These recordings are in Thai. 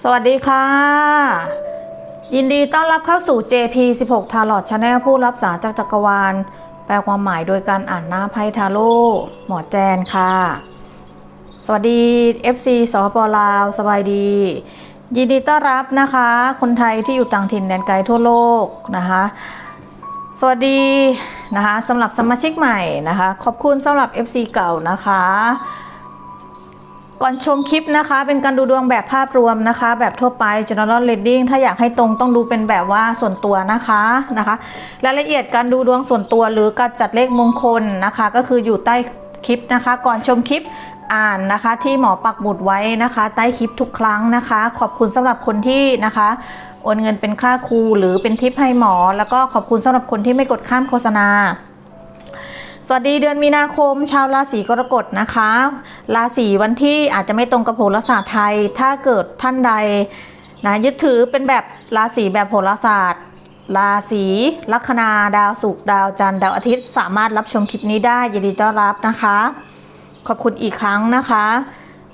สวัสดีค่ะ ยินดีต้อนรับเข้าสู่ JP 16 Tarot Channel ผู้รับสารจากจักรวาล แปลความหมายโดยการอ่านหน้าไพ่ทาโร่หมอแจนค่ะ สวัสดี FC สปปลาวสบายดี ยินดีต้อนรับนะคะ คนไทยที่อยู่ต่างถิ่นแดนไกลทั่วโลกนะคะสวัสดีนะคะสำหรับสมาชิกใหม่นะคะ ขอบคุณสำหรับ FC เก่านะคะ ก่อนชมคลิปนะคะ เป็นการดูดวงแบบภาพรวมนะคะ แบบทั่วไป general reading ถ้าอยากให้ตรงต้องดูเป็นแบบว่าส่วนตัวนะคะนะคะรายละเอียดการดูดวงส่วนตัวหรือการจัดเลขมงคลนะคะ ก็คืออยู่ใต้คลิปนะคะ ก่อนชมคลิปอ่านนะคะที่หมอปักหมุดไว้นะคะ ใต้คลิปทุกครั้งนะคะ ขอบคุณสำหรับคนที่นะคะโอนเงินเป็นค่าครูหรือเป็นทิปให้หมอ แล้วก็ขอบคุณสำหรับคนที่ไม่กดข้ามโฆษณา วัสดีเดือนมีนาคม ชาวราศีกรกฎนะคะ ราศีวันที่อาจจะไม่ตรงกับโหราศาสตร์ไทย ถ้าเกิดท่านใดนะยึดถือเป็นแบบราศีแบบโหราศาสตร์ ราศีลัคนาดาวศุกร์ดาวจันทร์ดาวอาทิตย์สามารถรับชมคลิปนี้ได้ยินดีต้อนรับนะคะ ขอบคุณอีกครั้งนะคะ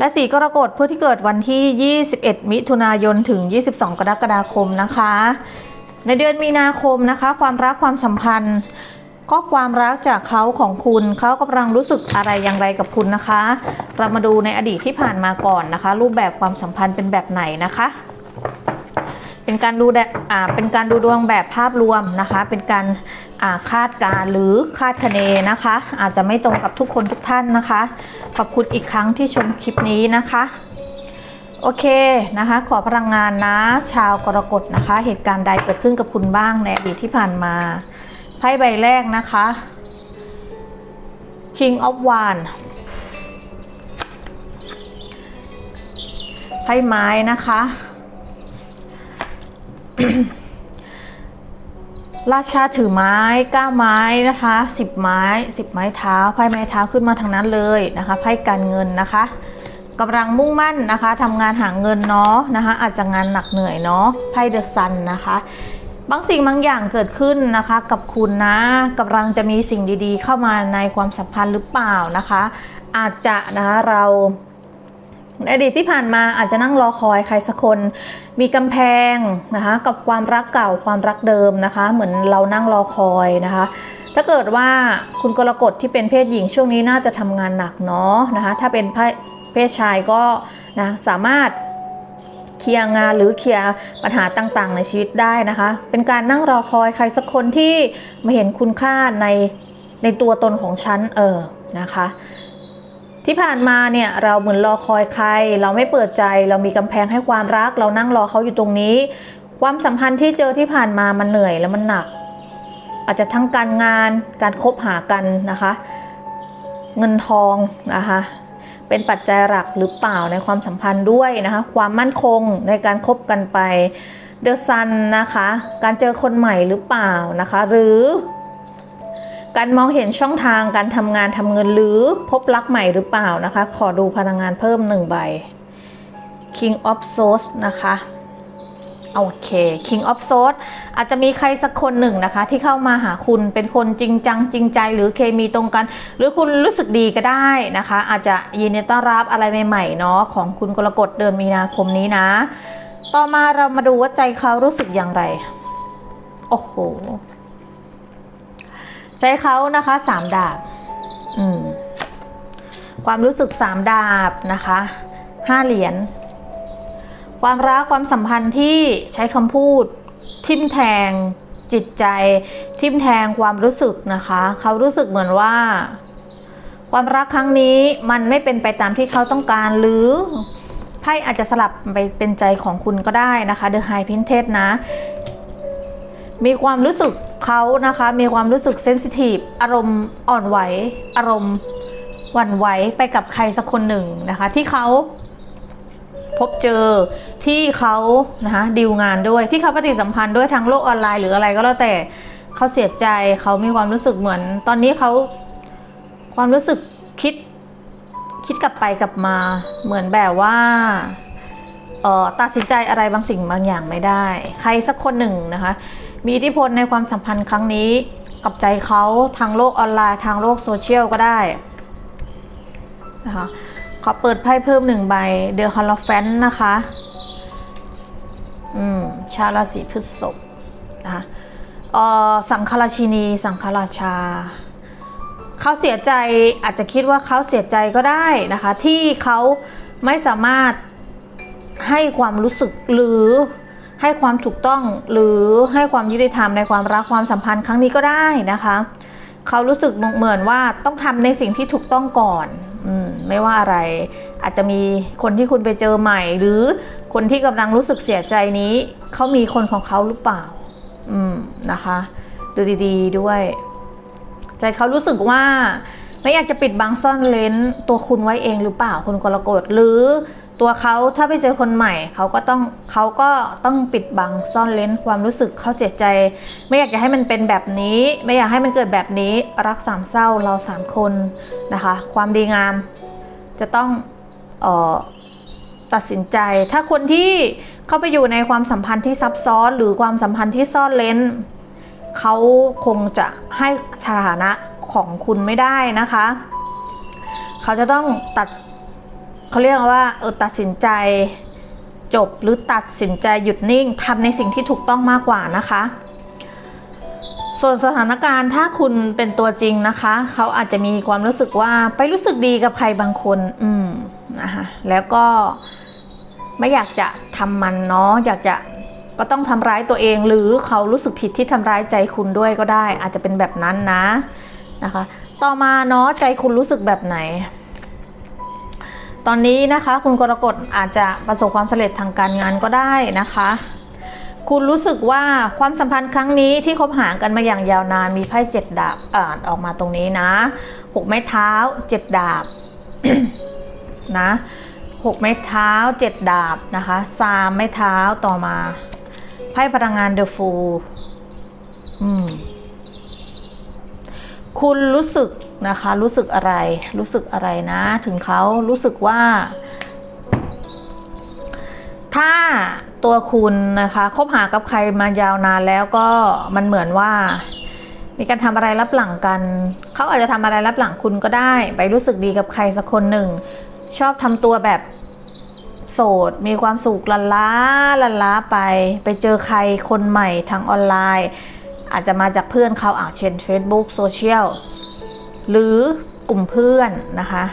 ราศีกรกฎผู้ที่เกิดวันที่ 21 มิถุนายนถึง 22 กรกฎาคมนะคะ ในเดือนมีนาคมนะคะ ความรักความสัมพันธ์ ก็ความรักจากเขาของคุณเขากำลังรู้สึกอะไรอย่างไรกับคุณนะคะ เรามาดูในอดีตที่ผ่านมาก่อนนะคะ รูปแบบความสัมพันธ์เป็นแบบไหนนะคะ เป็นการดูแดอ่าเป็นการดูดวงแบบภาพรวมนะคะ เป็นการอ่าคาดการหรือคาดคะเนนะคะ อาจจะไม่ตรงกับทุกคนทุกท่านนะคะ ขอบคุณอีกครั้งที่ชมคลิปนี้นะคะโอเคนะคะ ขอพลังงานนะ ชาวกรกฎนะคะ เหตุการณ์ใดเกิดขึ้นกับคุณบ้างในอดีตที่ผ่านมา ไพ่ใบแรกนะคะ King of Wands ไพ่ไม้นะคะ ราชาถือไม้ก้าไม้นะคะสิบไม้สิบไม้เท้าไพ่ไม้เท้าขึ้นมาทางนั้นเลยนะคะไพ่การเงินนะคะกำลังมุ่งมั่นนะคะทำงานหาเงินเนาะนะคะอาจจะงานหนักเหนื่อยเนาะไพ่เดอะซันนะคะ บางสิ่งบางอย่างเกิดขึ้นนะคะ กับคุณนะกำลังจะมีสิ่งดีๆ เข้ามาในความสัมพันธ์หรือเปล่านะคะ อาจจะนะคะเราในอดีตที่ผ่านมาอาจจะนั่งรอคอยใครสักคน มีกำแพงนะคะกับความรักเก่าความรักเดิมนะคะ เหมือนเรานั่งรอคอยนะคะ ถ้าเกิดว่าคุณกรกฎที่เป็นเพศหญิงช่วงนี้น่าจะทำงานหนักเนาะนะคะ ถ้าเป็นเพศชายก็นะสามารถ เคลียร์งานหรือเคลียร์ปัญหาต่างๆ ในชีวิตได้นะคะ เป็นการนั่งรอคอยใครสักคนที่มาเห็นคุณค่าในในตัวตนของฉันเออนะคะที่ผ่านมาเนี่ยเราเหมือนรอคอยใคร เราไม่เปิดใจ เรามีกำแพงให้ความรัก เรานั่งรอเขาอยู่ตรงนี้ ความสัมพันธ์ที่เจอที่ผ่านมามันเหนื่อยแล้วมันหนัก อาจจะทั้งการงานการคบหากันนะคะ เงินทองนะคะ เป็นปัจจัยหลักหรือเปล่าในความสัมพันธ์ด้วยนะคะ ความมั่นคงในการคบกันไปเดอะซันนะคะ การเจอคนใหม่หรือเปล่านะคะ หรือการมองเห็นช่องทางการทำงานทำเงินหรือพบรักใหม่หรือเปล่านะคะ ขอดูพลังงานเพิ่มหนึ่งใบ King of Swords นะคะ โอเค King of Swords อาจจะมีใครสักคนหนึ่งนะคะ ที่เข้ามาหาคุณเป็นคนจริงจังจริงใจหรือเคมีตรงกัน หรือคุณรู้สึกดีก็ได้นะคะ อาจจะยินดีต้อนรับอะไรใหม่ๆเนาะของคุณกรกฎเดือนมีนาคมนี้นะ ต่อมาเรามาดูว่าใจเขารู้สึกอย่างไร โอ้โห ใจเขานะคะสามดาบอืมความรู้สึกสามดาบนะคะห้าเหรียญ ความรักความสัมพันธ์ที่ใช้คำพูด ทิมแทงจิตใจ ทิมแทงความรู้สึกนะคะ เขารู้สึกเหมือนว่า ความรักครั้งนี้มันไม่เป็นไปตามที่เขาต้องการหรือไพ่อาจจะสลับไปเป็นใจของคุณก็ได้นะคะ The High Princess นะ มีความรู้สึกเขานะคะ มีความรู้สึกเซนซิทีฟอารมณ์อ่อนไหว อารมณ์หวั่นไหวไปกับใครสักคนหนึ่งนะคะ ที่เขา พบเจอที่เขานะคะดีลงานด้วยที่เขาปฏิสัมพันธ์ด้วยทางโลกออนไลน์หรืออะไรก็แล้วแต่เขาเสียใจเขามีความรู้สึกเหมือน ตอนนี้เขาความรู้สึกคิดคิดกลับไปกลับมาเหมือนแบบว่าเออตัดสินใจอะไรบางสิ่งบางอย่างไม่ได้ ใครสักคนหนึ่งนะคะ มีอิทธิพลในความสัมพันธ์ครั้งนี้กับใจเขาทางโลกออนไลน์ ทางโลกโซเชียลก็ได้นะคะ ขอเปิดไพ่เพิ่มหนึ่งใบเดอะฮอลลฟนนะคะ อือชาวราศีพฤษภนะคะออสังฆราชินี สังฆราชา เขาเสียใจอาจจะคิดว่าเขาเสียใจก็ได้นะคะ ที่เขาไม่สามารถให้ความรู้สึกหรือให้ความถูกต้องหรือให้ความยุติธรรมในความรักความสัมพันธ์ครั้งนี้ก็ได้นะคะ เขารู้สึกเหมือนว่าต้องทำในสิ่งที่ถูกต้องก่อน ไม่ว่าอะไร อาจจะมีคนที่คุณไปเจอใหม่ หรือคนที่กำลังรู้สึกเสียใจนี้เขามีคนของเขาหรือเปล่า อืมนะคะ ดูดีๆด้วย ใจเขารู้สึกว่าไม่อยากจะปิดบังซ่อนเลนตัวคุณไว้เองหรือเปล่าคุณกรกฎหรือตัวเขาถ้าไปเจอคนใหม่เขาก็ต้องเขาก็ต้องปิดบังซ่อนเลนความรู้สึกเขาเสียใจ ไม่อยากจะให้มันเป็นแบบนี้ ไม่อยากให้มันเกิดแบบนี้รักสามเศร้าเราสามคนนะคะ ความดีงาม จะต้องออตัดสินใจ ถ้าคนที่เข้าไปอยู่ในความสัมพันธ์ที่ซับซ้อน หรือความสัมพันธ์ที่ซ่อนเลนเขาคงจะให้สถานะของคุณไม่ได้นะคะ เขาจะต้องตัดเขาเรียกว่าเออตัดสินใจจบหรือตัดสินใจหยุดนิ่งทำในสิ่งที่ถูกต้องมากกว่านะคะ ส่วนสถานการณ์ถ้าคุณเป็นตัวจริงนะคะ เขาอาจจะมีความรู้สึกว่าไปรู้สึกดีกับใครบางคน อืมนะคะแล้วก็ไม่อยากจะทำมันเนาะอยากจะก็ต้องทำร้ายตัวเองหรือเขารู้สึกผิดที่ทำร้ายใจคุณด้วยก็ได้ อาจจะเป็นแบบนั้นนะนะคะ ต่อมาเนาะใจคุณรู้สึกแบบไหน ตอนนี้นะคะ คุณกรกฎอาจจะประสบความสำเร็จทางการงานก็ได้นะคะ คุณรู้สึกว่าความสัมพันธ์ครั้งนี้ที่คบหากันมาอย่างยาวนานมีไพ่เจ็ดดาบอ่านออกมาตรงนี้นะหกไม้เท้าเจ็ดดาบนะหกไม้เท้าเจ็ดดาบนะคะสามไม้เท้าต่อมาไพ่พลังงานเดอะฟูอืมคุณรู้สึกนะคะ รู้สึกอะไร รู้สึกอะไรนะ ถึงเขารู้สึกว่า ถ้าตัวคุณนะคะคบหากับใครมายาวนานแล้วก็มันเหมือนว่า มีการทำอะไรรับหลังกัน เขาอาจจะทำอะไรรับหลังคุณก็ได้ ไปรู้สึกดีกับใครสักคนหนึ่ง ชอบทำตัวแบบโสด มีความสุขละล้าละล้าไป ไปเจอใครคนใหม่ทางออนไลน์ อาจจะมาจากเพื่อนเขาอาจเช่น Facebook โซเชียลหรือกลุ่มเพื่อนนะคะ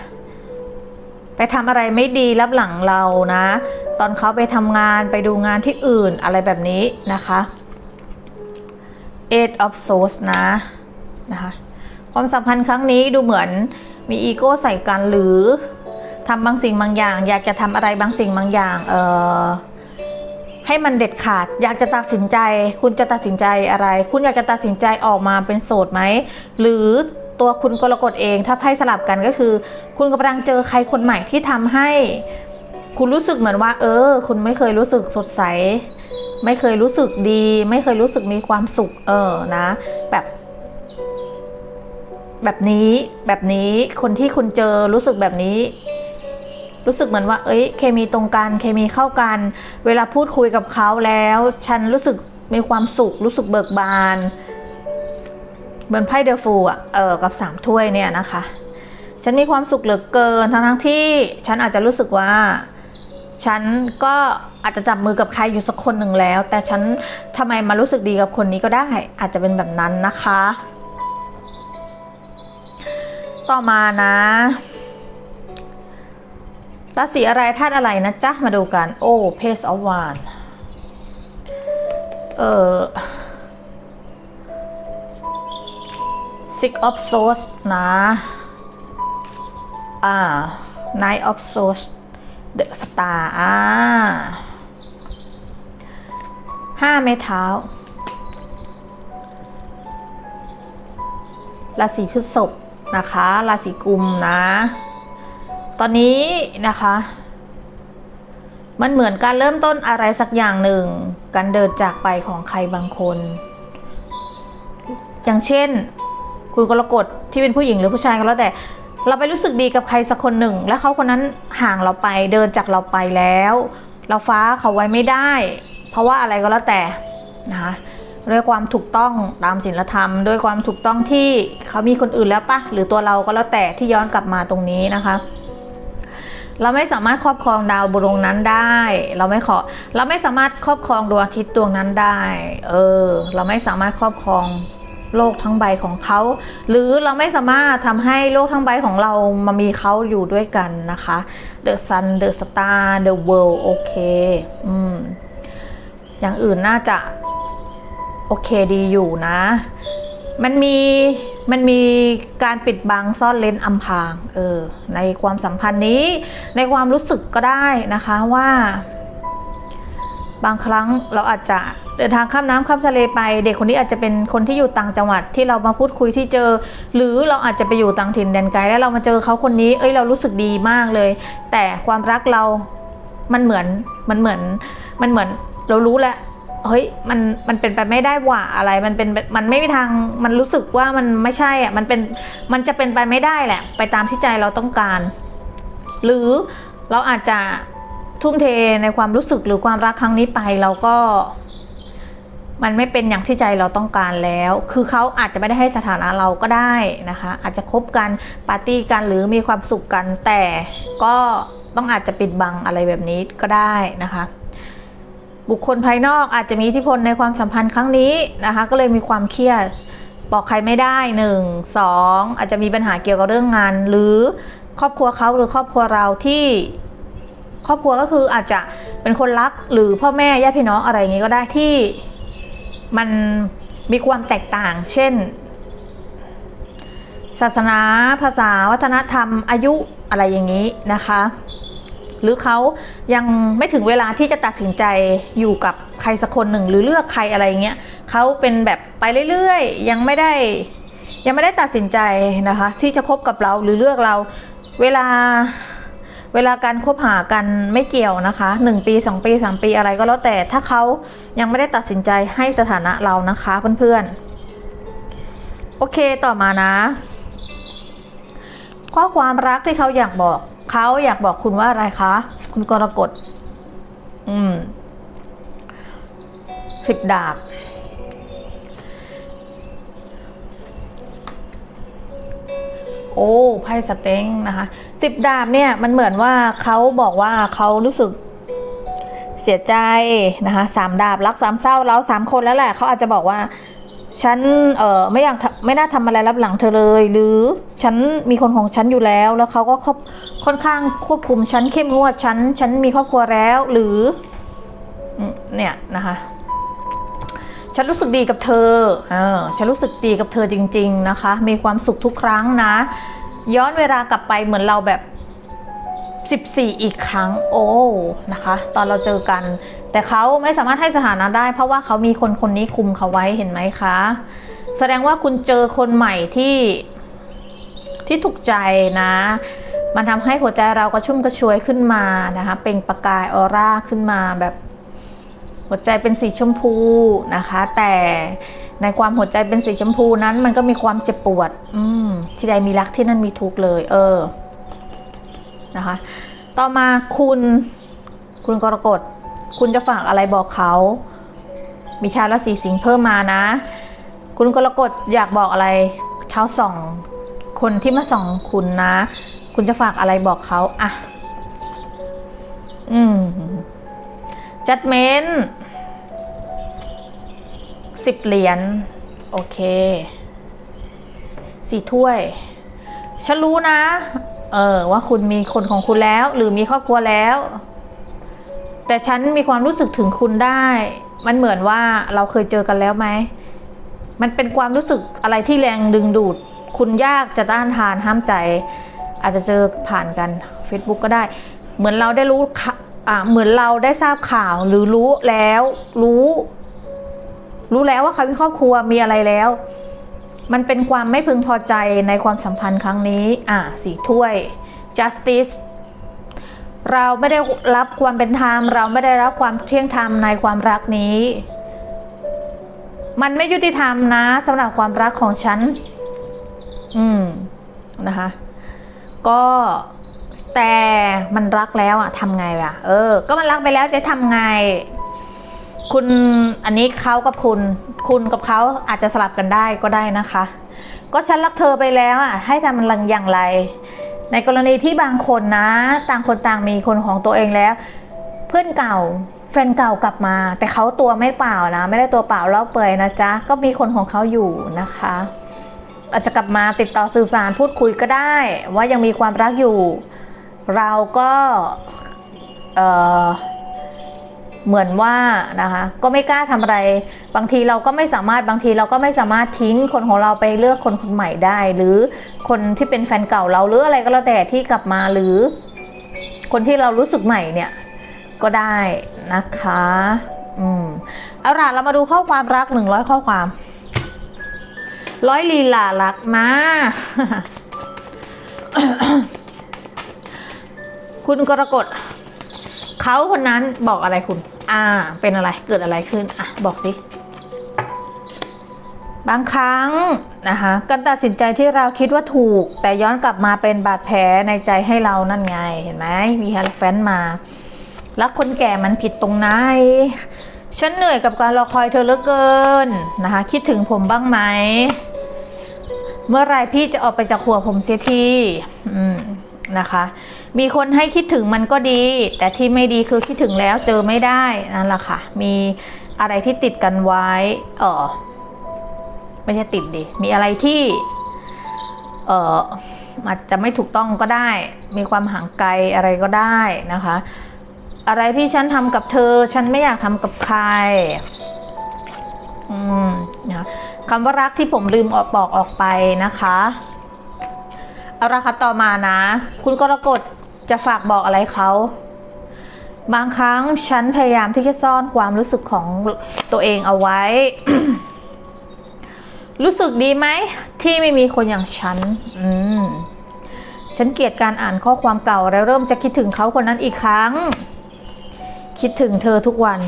ไปทำอะไรไม่ดีรับหลังเรานะ ตอนเขาไปทำงานไปดูงานที่อื่นอะไรแบบนี้นะคะ Eight of Swords นะนะคะความสัมพันธ์ครั้งนี้ดูเหมือนมีอีโก้ใส่กันหรือทำบางสิ่งบางอย่าง อยากจะทำอะไรบางสิ่งบางอย่างเออ ให้มันเด็ดขาด อยากจะตัดสินใจ คุณจะตัดสินใจอะไร คุณอยากจะตัดสินใจออกมาเป็นโสดไหม หรือตัวคุณกรกฎเองถ้าไพ่สลับกันก็คือ คุณกำลังเจอใครคนใหม่ที่ทำให้ คุณรู้สึกเหมือนว่า เออ คุณไม่เคยรู้สึกสดใส ไม่เคยรู้สึกดี ไม่เคยรู้สึกมีความสุข เออนะ แบบ แบบนี้แบบนี้คนที่คุณเจอรู้สึกแบบนี้ รู้สึกเหมือนว่า เอ้ย เคมีตรงกันเคมีเข้ากัน เวลาพูดคุยกับเขาแล้ว ฉันรู้สึกมีความสุข รู้สึกเบิกบาน เหมือนไพ่เดลฟูอะเออกับสามถ้วยเนี่ยนะคะ ฉันมีความสุขเหลือเกินทั้งทั้งที่ฉันอาจจะรู้สึกว่าฉันก็อาจจะจับมือกับใครอยู่สักคนหนึ่งแล้ว แต่ฉันทำไมมารู้สึกดีกับคนนี้ก็ได้ อาจจะเป็นแบบนั้นนะคะ ต่อมานะ ราศีอะไรธาตุอะไรนะจ๊ะ มาดูกัน โอ้เพสออฟวานเออ six of swords นะ อ่า nine of swords the star อ่าห้าไม้เท้าราศีพฤษภนะคะ ราศีกุมนะ ตอนนี้นะคะ มันเหมือนการเริ่มต้นอะไรสักอย่างหนึ่ง การเดินจากไปของใครบางคน อย่างเช่น คุณกรกฎที่เป็นผู้หญิงหรือผู้ชายก็แล้วแต่ เราไปรู้สึกดีกับใครสักคนหนึ่ง และเขาคนนั้นห่างเราไปเดินจากเราไปแล้ว เราฟ้าเขาไว้ไม่ได้ เพราะว่าอะไรก็แล้วแต่นะคะด้วยความถูกต้องตามศีลธรรม ด้วยความถูกต้องที่เขามีคนอื่นแล้วปะหรือตัวเราก็แล้วแต่ที่ย้อนกลับมาตรงนี้นะคะ เราไม่สามารถครอบครองดาวบนดวงนั้นได้ เราไม่ขอ เราไม่สามารถครอบครองดวงอาทิตย์ดวงนั้นได้ เออ เราไม่สามารถครอบครองโลกทั้งใบของเขา หรือเราไม่สามารถทำให้โลกทั้งใบของเรามามีเขาอยู่ด้วยกันนะคะ The Sun The Star The World โอเค อืม อย่างอื่นน่าจะ โอเคดีอยู่นะ มันมี มันมีการปิดบังซ่อนเลนอำพรางเออในความสัมพันธ์นี้ ในความรู้สึกก็ได้นะคะว่า บางครั้งเราอาจจะเดินทางข้ามน้ำข้ามทะเลไป เด็กคนนี้อาจจะเป็นคนที่อยู่ต่างจังหวัดที่เรามาพูดคุยที่เจอ หรือเราอาจจะไปอยู่ต่างถิ่นแดนไกลแล้วเรามาเจอเขาคนนี้ เอ้ยเรารู้สึกดีมากเลย แต่ความรักเรา มันเหมือนมันเหมือนมันเหมือนเรารู้แล้ว เฮ้ยมันมันเป็นไปไม่ได้ว่าอะไร มันเป็นมันไม่มีทางมันรู้สึกว่ามันไม่ใช่อะมันเป็นมันจะเป็นไปไม่ได้แหละ ไปตามที่ใจเราต้องการ หรือเราอาจจะทุ่มเทในความรู้สึกหรือความรักครั้งนี้ไปเราก็มันไม่เป็นอย่างที่ใจเราต้องการแล้ว คือเขาอาจจะไม่ได้ให้สถานะเราก็ได้นะคะ อาจจะคบกันปาร์ตี้กันหรือมีความสุขกัน แต่ก็ต้องอาจจะปิดบังอะไรแบบนี้ก็ได้นะคะ บุคคลภายนอกอาจจะมีอิทธิพลในความสัมพันธ์ครั้งนี้นะคะ ก็เลยมีความเครียดบอกใครไม่ได้หนึ่งสองอาจจะมีปัญหาเกี่ยวกับเรื่องงาน หรือครอบครัวเขาหรือครอบครัวเราที่ครอบครัวก็คืออาจจะเป็นคนรักหรือพ่อแม่ญาติพี่น้องอะไรอย่างนี้ก็ได้ที่มันมีความแตกต่าง เช่น ศาสนา ภาษา วัฒนธรรม อายุอะไรอย่างนี้นะคะ หรือเขายังไม่ถึงเวลาที่จะตัดสินใจอยู่กับใครสักคนหนึ่งหรือเลือกใครอะไรเงี้ยเขาเป็นแบบไปเรื่อยๆ ยังไม่ได้ยังไม่ได้ตัดสินใจนะคะ ที่จะคบกับเราหรือเลือกเราเวลาเวลาการคบหากันไม่เกี่ยวนะคะหนึ่งปีสองปีสามปีอะไรก็แล้วแต่ถ้าเขายังไม่ได้ตัดสินใจให้สถานะเรานะคะเพื่อนๆ โอเคต่อมานะ ข้อความรักที่เขาอยากบอก เขาอยากบอกคุณว่าอะไรคะ คุณกรกฎอืมสิบดาบ โอ้ไพ่สเต็งนะคะสิบดาบเนี่ยมันเหมือนว่าเขาบอกว่าเขารู้สึกเสียใจนะคะสามดาบรักสามเศร้าเราสามคนแล้วแหละเขาอาจจะบอกว่า ฉันเออไม่อยากทำไม่น่าทำอะไรรับหลังเธอเลย หรือฉันมีคนของฉันอยู่แล้ว แล้วเขาก็ค่อนข้างควบคุมฉันเข้มงวดฉันฉันมีครอบครัวแล้ว หรือเนี่ยนะคะฉันรู้สึกดีกับเธอเออฉันรู้สึกดีกับเธอจริง ๆนะคะ มีความสุขทุกครั้งนะ ย้อนเวลากลับไปเหมือนเราแบบ 14 อีกครั้ง โอ้ นะคะ ตอนเราเจอกัน แต่เขาไม่สามารถให้สถานะได้ เพราะว่าเขามีคนคนนี้คุมเขาไว้เห็นไหมคะ แสดงว่าคุณเจอคนใหม่ที่ที่ถูกใจนะ มันทำให้หัวใจเรากระชุ่มกระชวยขึ้นมานะคะเป็นประกายออร่าขึ้นมาแบบหัวใจเป็นสีชมพูนะคะ แต่ในความหัวใจเป็นสีชมพูนั้นมันก็มีความเจ็บปวด อืมที่ใดมีรักที่นั่นมีทุกข์เลย เออนะคะ ต่อมาคุณคุณกรกฎ คุณจะฝากอะไรบอกเขา มีชาวราศีสิงห์เพิ่มมานะ คุณกรกฎอยากบอกอะไรชาวส่องคนที่มาส่องคุณนะ คุณจะฝากอะไรบอกเขาอะ อืมจัดเมนสิบเหรียญโอเคสี่ถ้วย ฉันรู้นะ เออว่าคุณมีคนของคุณแล้ว หรือมีครอบครัวแล้ว แต่ฉันมีความรู้สึกถึงคุณได้ มันเหมือนว่าเราเคยเจอกันแล้วไหม มันเป็นความรู้สึกอะไรที่แรงดึงดูด คุณยากจะต้านทานห้ามใจ อาจจะเจอผ่านกัน Facebook ก็ได้ เหมือนเราได้รู้ข่าอ่าเหมือนเราได้ทราบข่าวหรือรู้แล้วรู้ รู้แล้วว่าเขามีครอบครัวมีอะไรแล้ว มันเป็นความไม่พึงพอใจในความสัมพันธ์ครั้งนี้ อ่าสีถ้วย justice เราไม่ได้รับความเป็นธรรมเราไม่ได้รับความเที่ยงธรรมในความรักนี้ มันไม่ยุติธรรมนะสำหรับความรักของฉัน อืมนะคะ ก็แต่มันรักแล้วอะทำไงล่ะ เออ ก็มันรักไปแล้วจะทำไง คุณอันนี้เขากับคุณ คุณกับเขาอาจจะสลับกันได้ก็ได้นะคะ ก็ฉันรักเธอไปแล้วอะให้ทำมันอย่างไร ในกรณีที่บางคนนะ ต่างคนต่างมีคนของตัวเองแล้ว เพื่อนเก่าแฟนเก่ากลับมา แต่เขาตัวไม่เปล่านะ ไม่ได้ตัวเปล่าเล่าเปื่อยนะจ๊ะ ก็มีคนของเขาอยู่นะคะ อาจจะกลับมาติดต่อสื่อสารพูดคุยก็ได้ ว่ายังมีความรักอยู่ เราก็เอ่อ เหมือนว่านะคะก็ไม่กล้าทำอะไร บางทีเราก็ไม่สามารถบางทีเราก็ไม่สามารถทิ้งคนของเราไปเลือกคนคนใหม่ได้ หรือคนที่เป็นแฟนเก่าเราหรืออะไรก็แล้วแต่ที่กลับมาหรือ คนที่เรารู้สึกใหม่เนี่ยก็ได้นะคะอืมเอาล่ะเรามาดูข้อความรักหนึ่งร้อยข้อความร้อยลีลารักมาคุณกรกฎ เขาคนนั้นบอกอะไรคุณ อ่า เป็นอะไร เกิดอะไรขึ้น อะ บอกสิ บางครั้งนะคะการตัดสินใจที่เราคิดว่าถูก แต่ย้อนกลับมาเป็นบาดแผลในใจให้เรานั่นไง เห็นไหม มีฮาร์แฟนมา แล้วคนแก่มันผิดตรงไหน ฉันเหนื่อยกับการรอคอยเธอเหลือเกินนะคะ คิดถึงผมบ้างไหม เมื่อไรพี่จะออกไปจากหัวผมเสียทีนะคะ มีคนให้คิดถึงมันก็ดี แต่ที่ไม่ดีคือคิดถึงแล้วเจอไม่ได้นั่นแหละค่ะ มีอะไรที่ติดกันไว้เออไม่ใช่ติดดิมีอะไรที่เอออาจจะไม่ถูกต้องก็ได้ มีความห่างไกลอะไรก็ได้นะคะ อะไรที่ฉันทำกับเธอ ฉันไม่อยากทำกับใครอืมนะคำว่ารักที่ผมลืมออกบอกออกไปนะคะเอาละค่ะต่อมานะ คุณกรกฎ จะฝากบอกอะไรเขาบางครั้งฉันพยายามที่จะซ่อนความรู้สึกของตัวเองเอาไว้ รู้สึกดีไหม ที่ไม่มีคนอย่างฉัน อืม ฉันเกลียดการอ่านข้อความเก่า แล้วเริ่มจะคิดถึงเขาคนนั้นอีกครั้ง คิดถึงเธอทุกวัน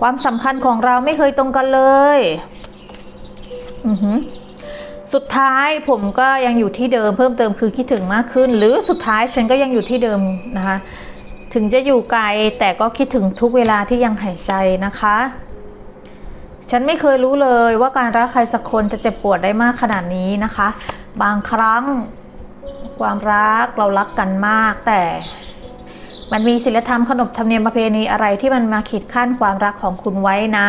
ความสำคัญของเราไม่เคยตรงกันเลย อือหือ สุดท้ายผมก็ยังอยู่ที่เดิมเพิ่มเติมคือคิดถึงมากขึ้น หรือสุดท้ายฉันก็ยังอยู่ที่เดิมนะคะ ถึงจะอยู่ไกลแต่ก็คิดถึงทุกเวลาที่ยังหายใจนะคะ ฉันไม่เคยรู้เลยว่าการรักใครสักคนจะเจ็บปวดได้มากขนาดนี้นะคะ บางครั้งความรักเรารักกันมากแต่ มันมีศีลธรรมขนบธรรมเนียมประเพณีอะไรที่มันมาขีดขั้นความรักของคุณไว้นะ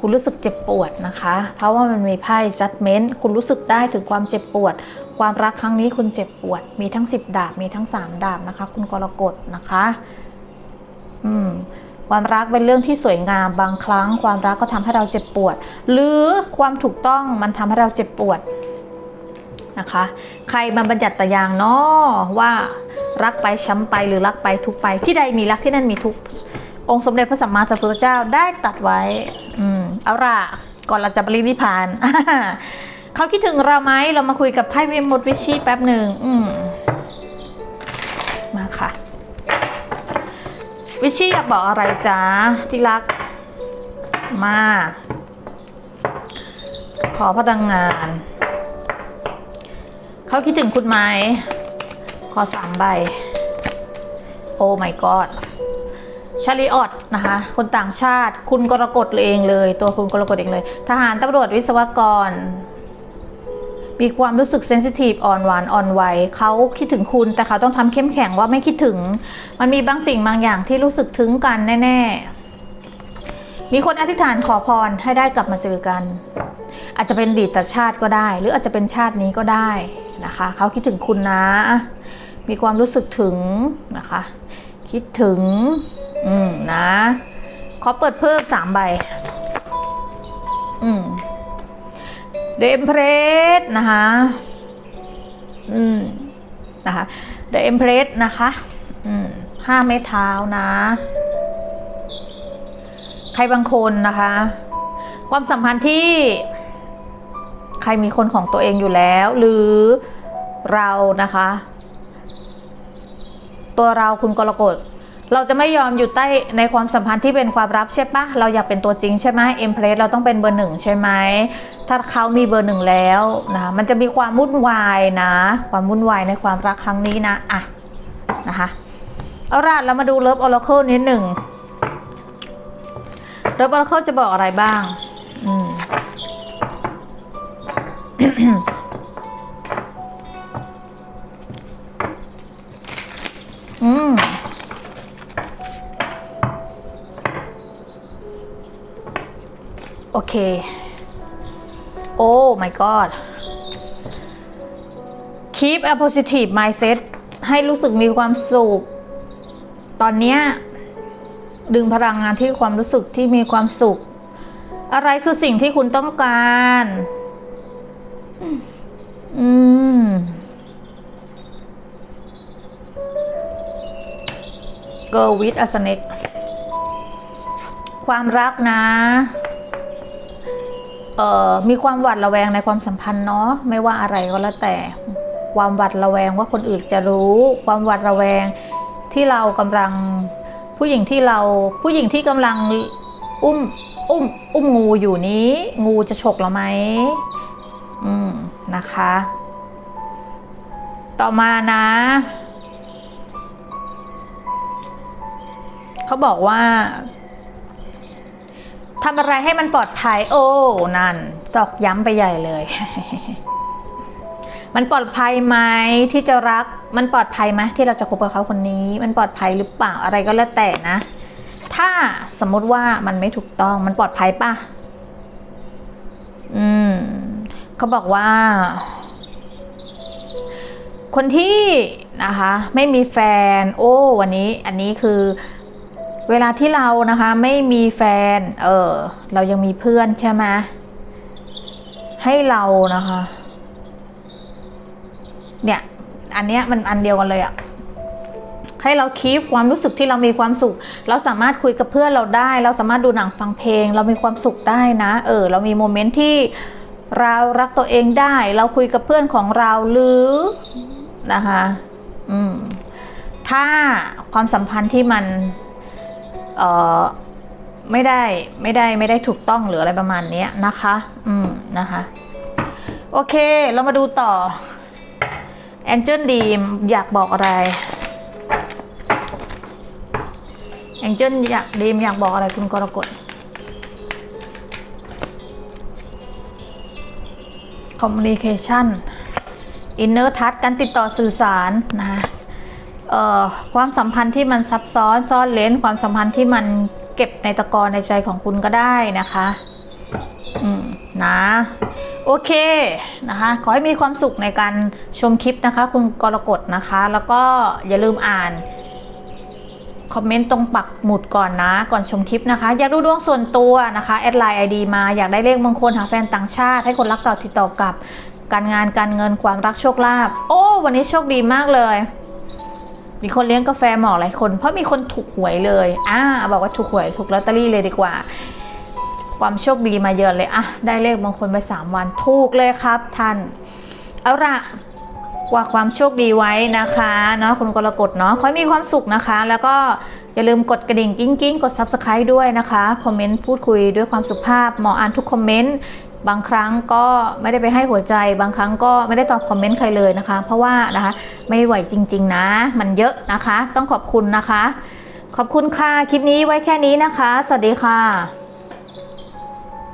คุณรู้สึกเจ็บปวดนะคะ เพราะว่ามันมีไพ่ judgment คุณรู้สึกได้ถึงความเจ็บปวด ความรักครั้งนี้คุณเจ็บปวด มีทั้ง 10 ดาบ มีทั้ง 3 ดาบนะคะ คุณกรกฎนะคะ อืมความรักเป็นเรื่องที่สวยงามบางครั้ง ความรักก็ทำให้เราเจ็บปวด หรือความถูกต้องมันทำให้เราเจ็บปวด นะคะ ใครมาบัญญัติตอย่างเนาะว่ารักไปช้ำไปหรือรักไปทุกไป ที่ใดมีรักที่นั่นมีทุกองค์สมเด็จพระสัมมาสัมพุทธเจ้าได้ตัดไว้ อืมเอาล่ะก่อนเราจะปรินิพพานเขาคิดถึงเราไหมเรามาคุยกับไพ่วิมุตวิชีแป๊บหนึ่งอืมมาค่ะ วิชีอยากบอกอะไรจ๊ะที่รัก มา ขอพลังงาน เขาคิดถึงคุณไหม ขอสามใบ โอ้ my god ชาลีออตนะคะ คนต่างชาติ คุณกรกฎเองเลย ตัวคุณกรกฎเองเลย ทหารตำรวจวิศวกร มีความรู้สึกเซนซิทีฟอ่อนหวานอ่อนไหวเขาคิดถึงคุณ แต่เขาต้องทำเข้มแข็งว่าไม่คิดถึง มันมีบางสิ่งบางอย่างที่รู้สึกถึงกันแน่ ๆ มีคนอธิษฐานขอพรให้ได้กลับมาเจอกัน อาจจะเป็นดีตชาติก็ได้ หรืออาจจะเป็นชาตินี้ก็ได้ นะคะเขาคิดถึงคุณนะ มีความรู้สึกถึงนะคะ คิดถึง อืมนะขอเปิดเพิ่มสามใบ อืม The Empress นะคะ อืมนะคะ The Empress นะคะ อืมห้าไม้เท้านะ ใครบางคนนะคะ ความสัมพันธ์ที่ ใครมีคนของตัวเองอยู่แล้ว หรือเรานะคะ ตัวเราคุณกรกฎเราจะไม่ยอมอยู่ใต้ในความสัมพันธ์ที่เป็นความลับใช่ปะเราอยากเป็นตัวจริงใช่ไหมเอ็มเพลสเราต้องเป็นเบอร์หนึ่งใช่ไหม ถ้าเขามีเบอร์หนึ่งแล้วนะ มันจะมีความวุ่นวายนะ ความวุ่นวายในความรักครั้งนี้นะอะนะคะเอาล่ะเรามาดูเลิฟออร์เคิลนิดหนึ่งเลิฟออร์เคิลจะบอกอะไรบ้าง อืมโอเค โอ้ my god keep a positive mindset ให้รู้สึกมีความสุข ตอนเนี้ยดึงพลังงานที่ความรู้สึกที่มีความสุข อะไรคือสิ่งที่คุณต้องการ อืม go with a snake ความรักนะ เอ่อ มีความหวาดระแวงในความสัมพันธ์เนาะ ไม่ว่าอะไรก็แล้วแต่ ความหวาดระแวงว่าคนอื่นจะรู้ ความหวาดระแวงที่เรากำลัง ผู้หญิงที่เรา ผู้หญิงที่กำลังอุ้ม อุ้ม อุ้มงูอยู่นี้ งูจะฉกเราไหม นะคะ ต่อมานะ เขาบอกว่าทำอะไรให้มันปลอดภัยโอ้นั่นตอกย้ำไปใหญ่เลย มันปลอดภัยไหมที่จะรัก มันปลอดภัยไหมที่เราจะคบกับเขาคนนี้ มันปลอดภัยหรือเปล่าอะไรก็แล้วแต่นะ ถ้าสมมติว่ามันไม่ถูกต้องมันปลอดภัยป่ะ อืม เขาบอกว่า คนที่นะคะ ไม่มีแฟน โอ้วันนี้ อันนี้คือเวลาที่เรานะคะ ไม่มีแฟน เออ เรายังมีเพื่อนใช่ไหมให้เรานะคะ เนี่ย อันเนี้ยมันอันเดียวกันเลยอะให้เราคีปความรู้สึกที่เรามีความสุข เราสามารถคุยกับเพื่อนเราได้ เราสามารถดูหนังฟังเพลง เรามีความสุขได้นะ เออ เรามีโมเมนต์ที่ เรารักตัวเองได้ เราคุยกับเพื่อนของเราหรือนะคะอืมถ้าความสัมพันธ์ที่มันเอ่อไม่ได้ไม่ได้ไม่ได้ถูกต้องหรืออะไรประมาณนี้นะคะ อืมนะคะ โอเค เรามาดูต่อแองเจิลดีมอยากบอกอะไรแองเจิลอยากดีมอยากบอกอะไรคุณกรกฎ communication inner touch การติดต่อสื่อสารนะคะเอ่อความสัมพันธ์ที่มันซับซ้อนซ่อนเลนความสัมพันธ์ที่มันเก็บในตะกอนในใจของคุณก็ได้นะคะอืมนะโอเคนะคะขอให้มีความสุขในการชมคลิปนะคะ คุณกรกฎนะคะ แล้วก็อย่าลืมอ่าน คอมเมนต์ตรงปักหมุดก่อนนะ ก่อนชมคลิปนะคะ อยากดูดวงส่วนตัวนะคะแอดไลน์ไอดีมาอยากได้เลขมงคลหาแฟนต่างชาติ ให้คนรักเก่าติดต่อกับ การงานการเงินความรักโชคลาภโอ้ วันนี้โชคดีมากเลย มีคนเลี้ยงกาแฟหมอกหลายคน เพราะมีคนถูกหวยเลยอ่าบอกว่าถูกหวยถูกลอตเตอรี่เลยดีกว่า ความโชคดีมาเยอะเลยอะได้เลขมงคลไปสามวันถูกเลยครับท่านเอาละ ว่าความโชคดีไว้นะคะเนาะคุณกรกฎเนาะขอให้มีความสุขนะคะ แล้วก็อย่าลืมกดกระดิ่งกิ้งกิ้งกด subscribe ด้วยนะคะคอมเมนต์พูดคุยด้วยความสุภาพหมออ่านทุกคอมเมนต์บางครั้งก็ไม่ได้ไปให้หัวใจ บางครั้งก็ไม่ได้ตอบคอมเมนต์ใครเลยนะคะ เพราะว่านะคะไม่ไหวจริง ๆ นะ มันเยอะนะคะ ต้องขอบคุณนะคะ ขอบคุณค่ะ คลิปนี้ไว้แค่นี้นะคะ สวัสดีค่ะ